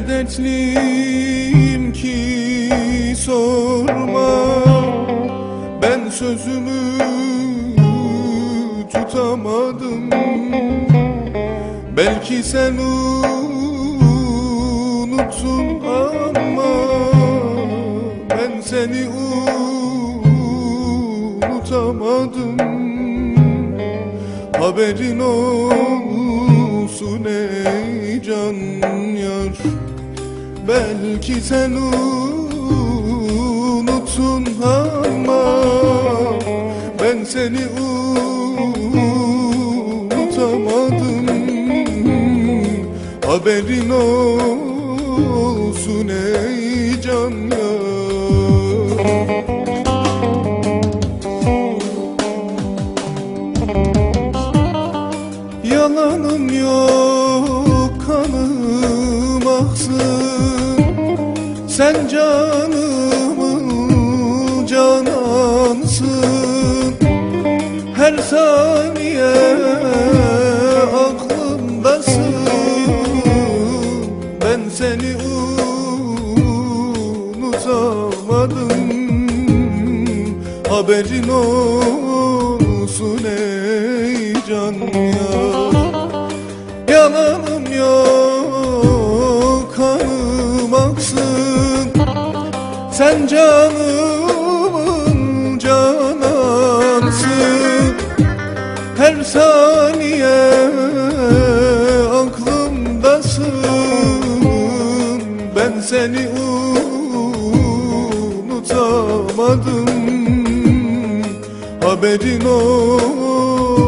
Öyle dertliyim ki sorma. Ben sözümü tutamadım. Belki sen unuttun ama Ben seni unutamadım. Haberin olsun ey can yar Belki sen unuttun ama Ben seni unutamadım. Haberin olsun ey can Yalanım yok kanım aksın Sen canımın canansın. Her saniye aklımdasın. Ben seni unutamadım. Haberin olsun ey can yar Sen canımın canansın Her saniye aklımdasın. Ben seni unutamadım. Haberin olsun